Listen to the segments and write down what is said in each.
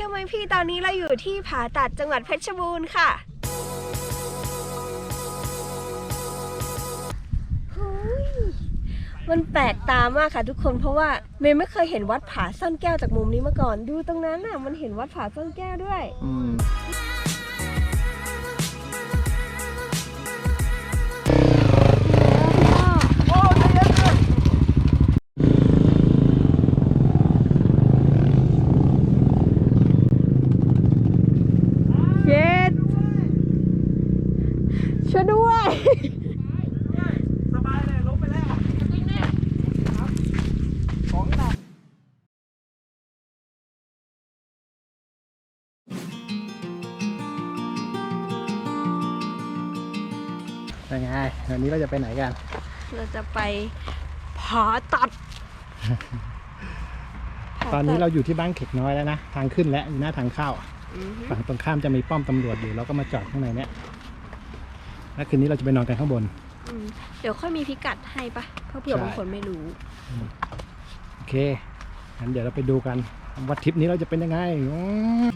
ที่ยวไหมพี่ตอนนี้เราอยู่ที่ผาตัดจังหวัดเพชรบูรณ์ค่ะหุยมันแปลกตามากค่ะทุกคนเพราะว่าเมย์ไม่เคยเห็นวัดผาซ่อนแก้วจากมุมนี้มาก่อน ดูตรงนั้นน่ะ มันเห็นวัดผาซ่อนแก้วด้วย อืม ช่วยด้วย สบายเลยลบไปแล้วของหนักเป็นไงวันนี้เราจะไปไหนกัน เราจะไปผาตัด ตอนนี้เราอยู่ที่บ้านเข็กน้อยแล้วนะ ทางขึ้นและอยู่หน้าทางเข้าอือฮึฝั่งตรงข้ามจะมีป้อมตำรวจอยู่ เราก็มาจอดข้างในเนี้ย แล้วคืนนี้เราจะไปนอนกันข้างบน อืมเดี๋ยวค่อยมีพิกัดให้ปะเพราะเผื่อบางคนไม่รู้ โอเคงั้นเดี๋ยวเราไปดูกันว่าทริปนี้เราจะเป็นยังไงอืม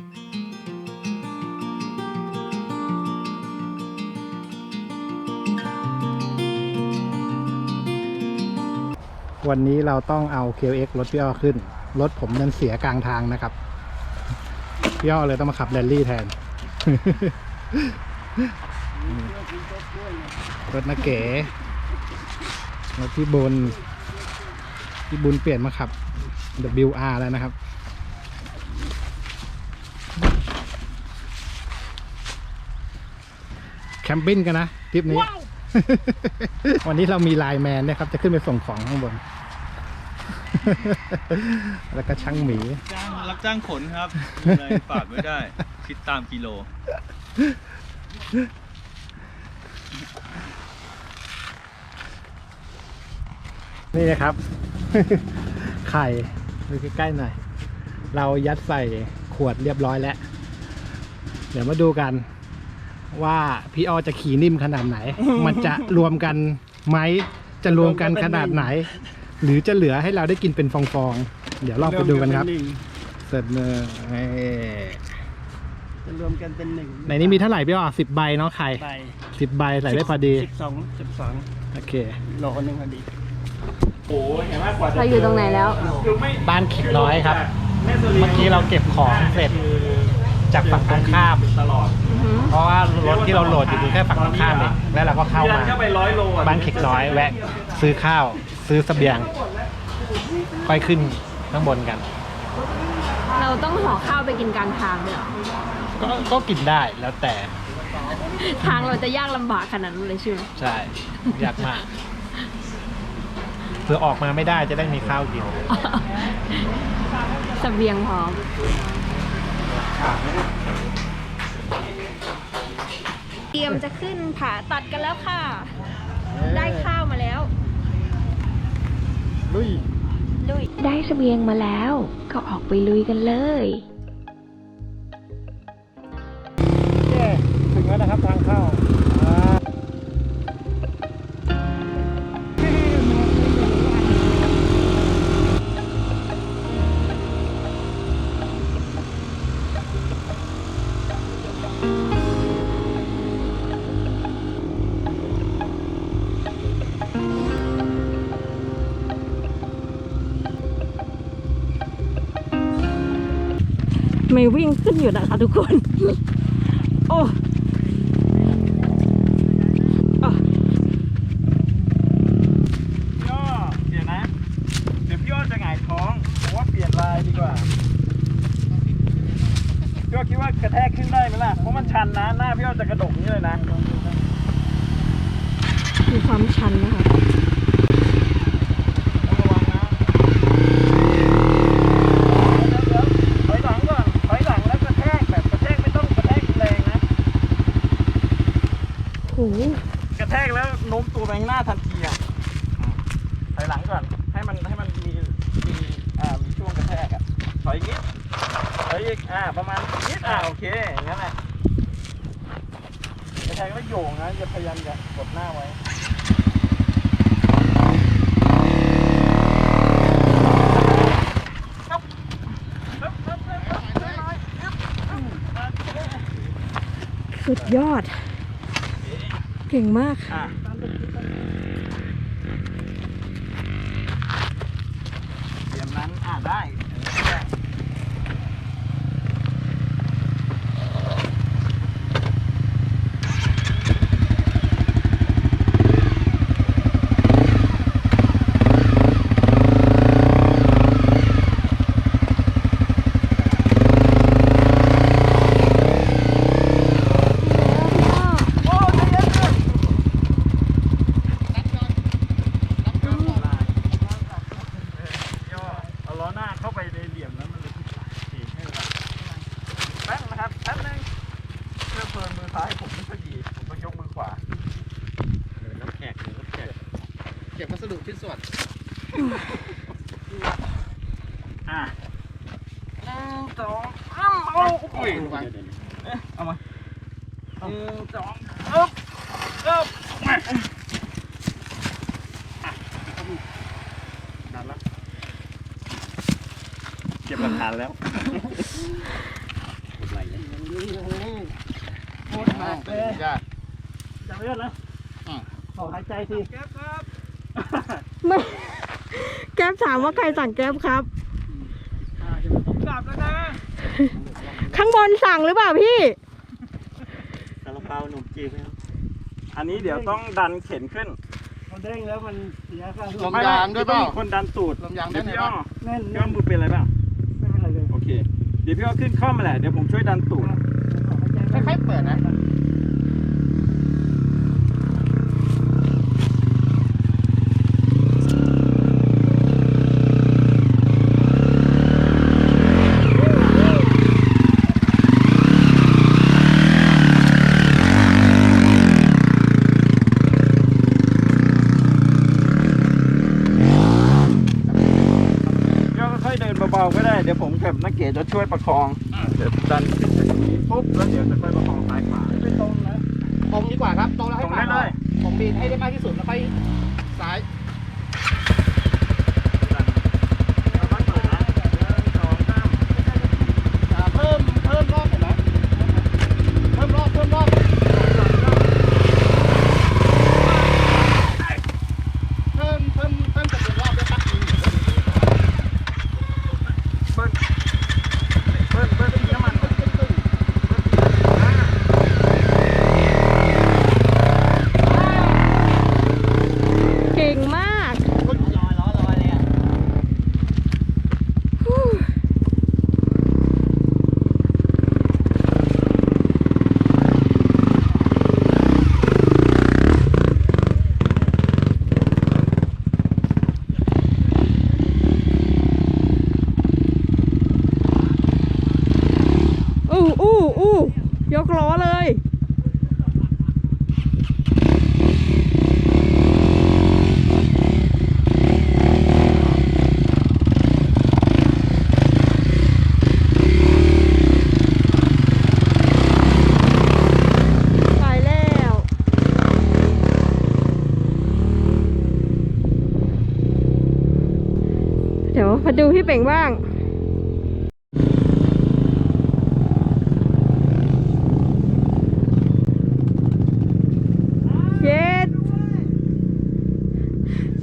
วันนี้เราต้องเอา KX รถพี่อ้อขึ้น รถผมนั้นเสียกลางทางนะครับพี่อ้อเลยต้องมาขับแรลลี่แทน รถนาเก๋รถพี่บุญพี่บุญเปลี่ยนมาขับ WR แล้วนะครับ แคมปิ้งกันนะทริปนี้ วันนี้เรามีไลน์แมนนะครับ จะขึ้นไปส่งของข้างบน แล้วก็ช่างหมี จ้างรับจ้างขนครับมีอะไรฝากไม่ได้ คิดตามกิโล นี่นะครับ ไข่ดูใกล้ๆหน่อย เรายัดใส่ขวดเรียบร้อยแล้ว เดี๋ยวมาดูกัน ว่าพี่อ้อจะขี่นิ่มขนาดไหน มันจะรวมกันไหมจะรวมกันขนาดไหน หรือจะเหลือให้เราได้กินเป็นฟองๆเดี๋ยวลองไปดูกันครับเสร็จเลยจะรวมกันเป็นหนึ่งในนี้มีเท่าไหร่พี่อ้อสิบใบเนาะไข่ใบสิบใบใส่ได้พอดีสิบสองสิบสองโอเคโลหนึ่งพอดี เราอยู่ตรงไหนแล้วบ้านขิดน้อยครับ เมื่อกี้เราเก็บของเสร็จจากฝั่งตรงข้ามเพราะว่ารถที่เราโหลดอยู่คือแค่ฝั่งตรงข้ามเองแล้วเราก็เข้ามาบ้านขิดน้อยแวะ ซื้อข้าว ซื้อเสบียง ค่อยขึ้นข้างบนกัน เราต้องห่อข้าวไปกินกลางทางเลยเหรอก็ก็กินได้แล้วแต่ทางเราจะยากลำบากขนาดนั้นเลยใช่ไหมใช่ยากมาก เพื่อออกมาไม่ได้จะได้มีข้าวกินเสบียงพร้อม เตรียมจะขึ้นผาตัดกันแล้วค่ะ ได้ข้าวมาแล้ว ลุย ลุย ได้เสบียงมาแล้ว ก็ออกไปลุยกันเลยเย้ถึงแล้วนะครับทางเข้า อ่าไม่วิ่งขึ้นอยู่นะคะทุกคน โอ้อะพี่อ้อเดี๋ยวนะเดี๋ยวพี่อ้อจะหงายท้องผมว่าเปลี่ยนลายดีกว่าพี่อ้อคิดว่ากระแทกขึ้นได้ไหมล่ะ เพราะมันชันนะ หน้าพี่อ้อจะกระดกอย่างนี้เลยนะ มีความชันนะคะ ต้องระวังนะเดี๋ยวเดี๋ยวถอยหลังก่อนถอยหลังแล้วกระแทกแบบกระแทกไม่ต้องกระแทกแรงนะ โหกระแทกแล้วโน้มตัวไปข้างหน้าทันทีอะถอยหลังก่อนให้มันให้มันมีมีอ่ามีช่วงกระแทกอะถอยอีกนิดถอยอีกอ่าประมาณนิดอ่าโอเคอย่างนั้นแหละกระแทกแล้วโยงนะอย่าพยายามอย่ากดหน้าไว้ครับครับครับครับครับสุดยอดเก่งมากอะเตรียมนั้น อะได้ โอ้ใจเย็นเลยย่อเอาล้อหน้าเข้า ไปในเหลี่ยมนั้นมันเลยถีบให้เวลาแป๊บนะครับแป๊บนึงเพื่อเพลินมือซ้ายผมไม่ค่อยดี ผมต้องยกมือขวาน้ำแขกน้ำแขกเก็บวัสดุชิ้นส่วนอะหนึ่งสองอ้ำเอาโอ้ยเอ๊ะเอามาหนึ่งสองอึ๊บอึ๊บมาอะดันแล้วเก็บหลักฐานแล้วโคตรหนักเลยยาจับเลือดแล้วอะขอหายใจทีแก๊บครับไม่แก๊ปถามว่าใครสั่งแก๊ปครับผมกลับแล้วนะ ข้างบนสั่งหรือเปล่าพี่ซาลาเปาหนุ่มจีบครับอันนี้เดี๋ยวต้องดันเข็นขึ้นลมยางด้วยเปล่าต้องมีคนดันตูดลมยางได้เดี๋ยวไหมพี่อ้อบ้างพี่อ้อมือเป็นอะไรบ้าง เดี๋ยวพี่ก็ขึ้นข้อมาแหละเดี๋ยวผมช่วยดันตูด คล้ายๆเปิดนะ พี่อ้อค่อยๆเดินเบาๆก็ได้ เดี๋ยวผมกับนักเก๋จะช่วยประคอง เดี๋ยวดันขึ้นไปตรงนี้ปุ๊บ แล้วเดี๋ยวจะค่อยประคองซ้ายขวาไม่ตรงนะ ตรงดีกว่าครับ ตรงแล้วให้ ตรง ปา ได้ ด เลย ผมบีนให้ได้มากที่สุดแล้วค่อยซ้าย เราค่อยเปิดนะหนึ่งสองสาม อ่าเพิ่มเพิ่มรอบเห็นไหมเพิ่มรอบเพิ่มรอบเพิ่มเพิ่มเพิ่มจำนวนรอบได้ปักจริง เบิ้ลเบิ้ลเบิ้ลที่น้ำมันก่อนอ่า เก่งมาก ลอยล้อลอยเลยอะ อู้อู้อู้ยกล้อเลย ไปแล้ว เดี๋ยว มาดูพี่เป่งบ้าง เย็ด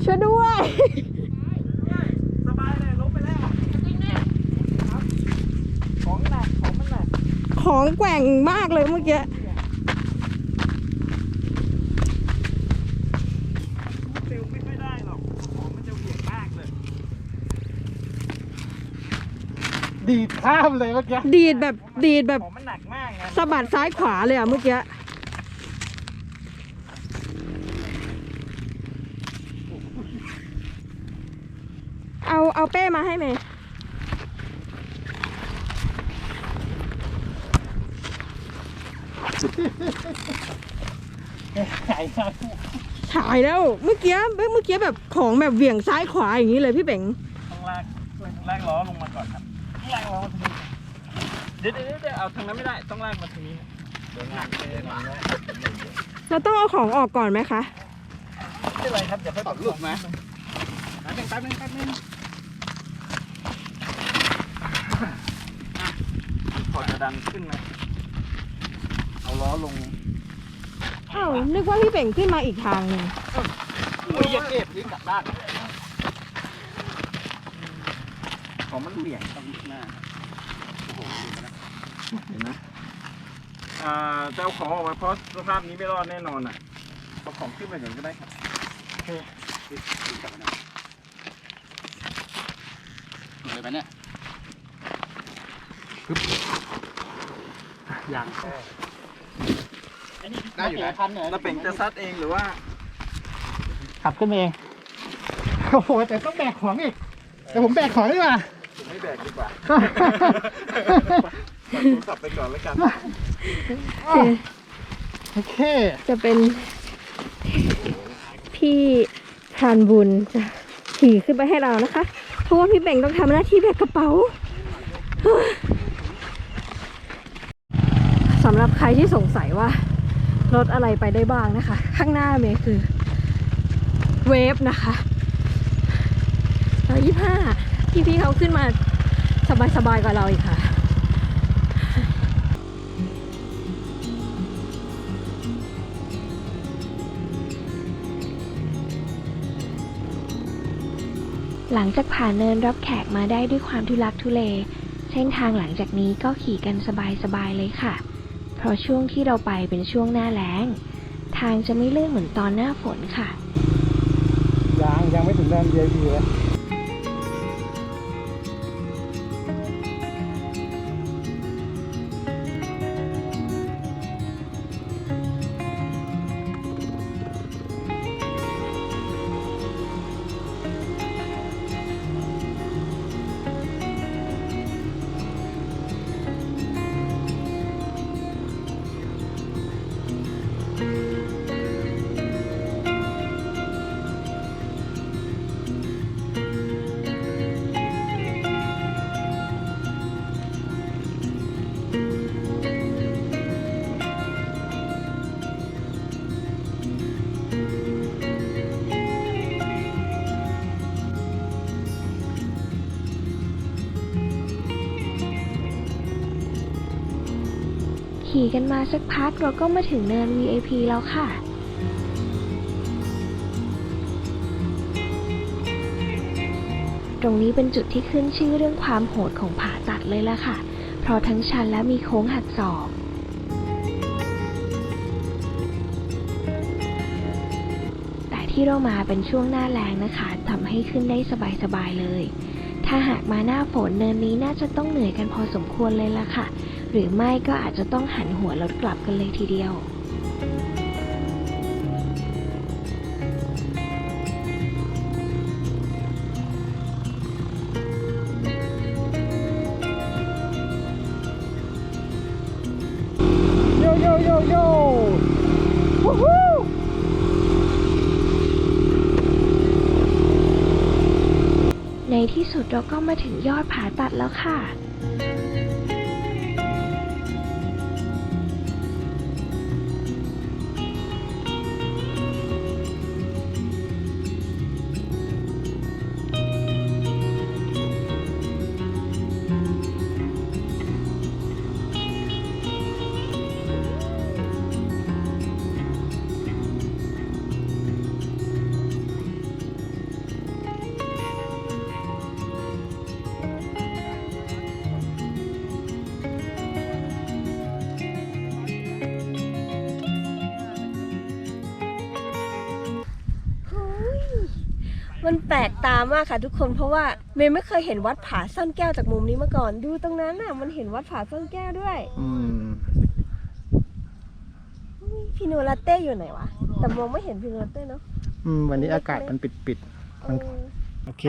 ช่วยด้วย สบายเลยลงไปแล้วครับของหนักของมันหนักของแกว่งมากเลยเมื่อกี้ เซลไม่ค่อยได้หรอกของมันจะเหวี่ยงมากเลย ดีดข้ามเลยเมื่อกี้ดีดแบบดีดแบบของมันหนักมากไงสะบัดซ้ายขวาเลยอะเมื่อกี้เอาเอาเป้มาให้เมย์หายใจฉายแล้วเมื่อกี้เมื่อกี้แบบของแบบเหวี่ยงซ้ายขวาอย่างนี้เลยพี่เป๋งต้องลากต้องลากล้อลงมาก่อนครับต้อง ลากล้อมาทางนี้เดี๋ยวเดี๋ยวเดี๋ยวเอาทางนั้นไม่ได้ต้องลากมาทางนี้นะเดี๋ยวหนักเลยหนักเลยเราต้องเอาของออกก่อนไหมคะ ไม่เป็นไรครับเดี๋ยวค่อยตอบลูกนะแป๊บนึงแป๊บนึงแป๊บนึงพอจะดันขึ้นไหมเอาเอาล้อลงอ้าวนึกว่าพี่เป่งขึ้นมาอีกทางหนึ่งอุ้ยอย่าเก็บนี่กลับด้าน ของมันเหวี่ยงตรงหน้าโอ้โหเห็นไหมอ่าจะเอาของออกมาเพราะสภาพนี้ไม่รอดแน่นอนอะเอาของขึ้นไปก่อนก็ได้ครับโอเคกลับมาเลยไปเนี่ยอย่างได้อยู่นะแล้วเป่งจะซัดเองหรือว่าขับขึ้นมาเอง โอ้โห แต่ต้องแบกของอีก แต่ผมแบกของดีกว่าผม ไม่แบกดีกว่าปล่อยโทรศัพท์ไปก่อนแล้วกัน โอเค จะเป็น พี่พรานบุญจะขี่ขึ้นไปให้เรานะคะ เพราะว่าพี่เป่งต้องทำหน้าที่แบกกระเป๋า สำหรับใครที่สงสัยว่ารถอะไรไปได้บ้างนะคะ ข้างหน้าเมย์คือ เวฟนะคะร้อยยี่ห้า พี่พี่ๆเขาขึ้นมาสบายๆกว่าเราอีกค่ะหลังจากผ่านเนินรับแขกมาได้ด้วยความทุลักทุเล เส้นทางหลังจากนี้ก็ขี่กันสบายๆเลยค่ะ เพราะช่วงที่เราไปเป็นช่วงหน้าแล้ง ทางจะไม่ลื่นเหมือนตอนหน้าฝนค่ะ ยังยังไม่ถึงเดิน VIP เลย ขี่กันมาสักพักเราก็มาถึงเนิน VIP แล้วค่ะ ตรงนี้เป็นจุดที่ขึ้นชื่อเรื่องความโหดของผาตัดเลยล่ะค่ะ เพราะทั้งชันและมีโค้งหักศอกแต่ที่เรามาเป็นช่วงหน้าแรงนะคะทำให้ขึ้นได้สบายๆเลย ถ้าหากมาหน้าฝนเนินนี้น่าจะต้องเหนื่อยกันพอสมควรเลยล่ะค่ะ หรือไม่ก็อาจจะต้องหันหัวรถกลับกันเลยทีเดียว โยโยโยโยวู้ฮู้ในที่สุดเราก็มาถึงยอดผาตัดแล้วค่ะามากค่ะทุกคนเพราะว่าเมย์ไม่เคยเห็นวัดผาซ่อนแก้วจากมุมนี้มาก่อน ดูตรงนั้นน่ะ มันเห็นวัดผาซ่อนแก้วด้วยอืมเฮ้ยพิโนลาเต้อยู่ไหนวะแต่มองไม่เห็นพิโนลาเต้เนาะอืมวันนี้อากาศมันปิดปิดเออๆโอเค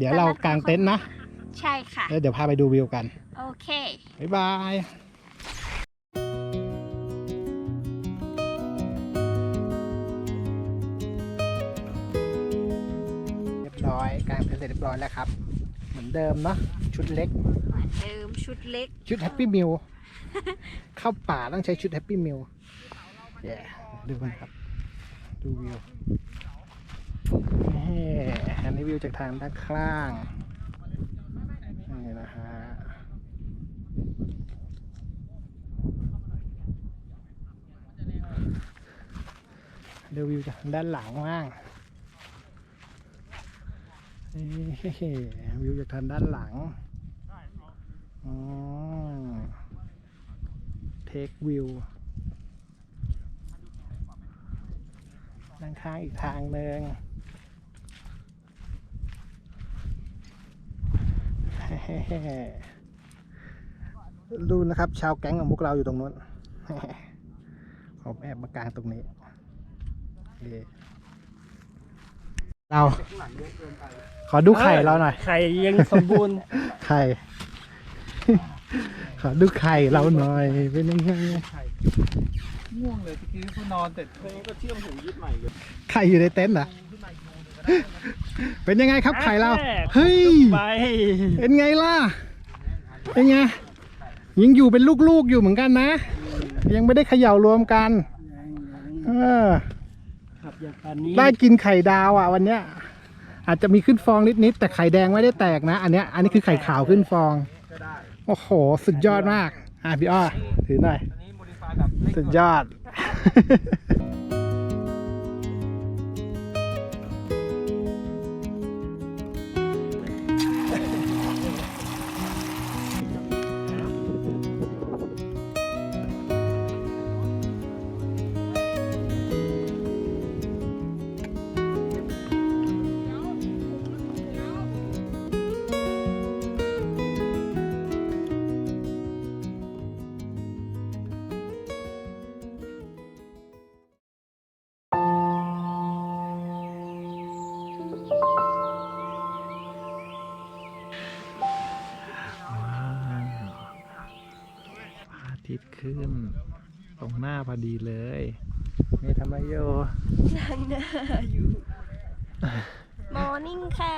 เดี๋ยวเรากางเต็นท์นะใช่ค่ะ แล้วเดี๋ยวพาไปดูวิวกัน โอเค บ๊ายบาย เต็นท์เสร็จเรียบร้อยแล้วครับ เหมือนเดิมเนาะชุดเล็กเดิมชุดเล็ก ชุดแฮปปี้มิลเข้าป่าต้องใช้ชุดแฮปปี้มิลเย้ดูกันครับ ดูวิวนี่อันนี้วิวจากทางด้านข้างนี่นะฮะดูวิวจากด้านหลังบ้างเอ้ วิวจากทางด้านหลังอ๋อเทควิวด้านข้างอีกทางหนึ่งดูนะครับ ชาวแก๊งของพวกเราอยู่ตรงนู้นผมแอบมากลางตรงนี้ เคเรา ขอดูไข่เราหน่อย ไข่ยังสมบูรณ์ ไข่ ขอดูไข่เราหน่อย เป็นยังไงง่วงเลยตะกี้เขานอนแต่เพลงก็เชื่อมหูยึดใหม่อยู่ไข่อยู่ในเต็นท์เหรอ เป็นยังไงครับไข่เราแม่เฮ้ยไปเป็นไงล่ะ เป็นไง ยังอยู่เป็นลูกๆอยู่เหมือนกันนะ ยังไม่ได้เขย่ารวมกัน เออครับ อย่างอันนี้ได้กินไข่ดาวอะวันเนี้ย อาจจะมีขึ้นฟองนิดๆแต่ไข่แดงไม่ได้แตกนะ อันเนี้ยอันนี้คือไข่ขาวขึ้นฟองโอ้โห สุดยอดมาก อะพี่อ้อถือหน่อย อันนี้โมดิฟายแบบเล็กสุดยอด ขึ้น ตรงหน้าพอดีเลยนี่ทำไมโยนั่งหน้าอยู่ มอร์นิ่งค่ะ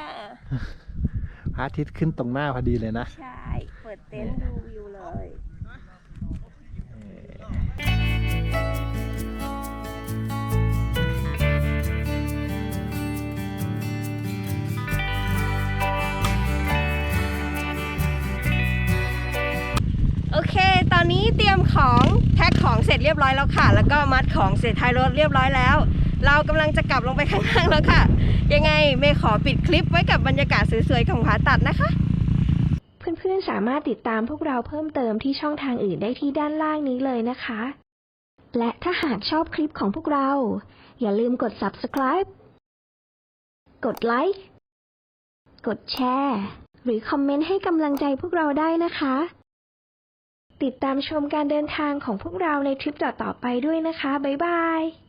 พระอาทิตย์ขึ้นตรงหน้าพอดีเลยนะ ใช่ เปิดเต็นท์ดู ตอนนี้เตรียมของแพ็คของเสร็จเรียบร้อยแล้วค่ะ แล้วก็มัดของเสร็จท้ายรถเรียบร้อยแล้ว เรากำลังจะกลับลงไปข้างล่างแล้วค่ะ ยังไงเมย์ขอปิดคลิปไว้กับบรรยากาศสวยๆของผาตัดนะคะ เพื่อนๆสามารถติดตามพวกเราเพิ่มเติมที่ช่องทางอื่นได้ที่ด้านล่างนี้เลยนะคะ และถ้าหากชอบคลิปของพวกเรา อย่าลืมกด subscribe กดไลค์กดแชร์หรือคอมเมนต์ให้กำลังใจพวกเราได้นะคะ ติดตามชมการเดินทางของพวกเราในทริปต่อๆไปด้วยนะคะ บ๊ายบาย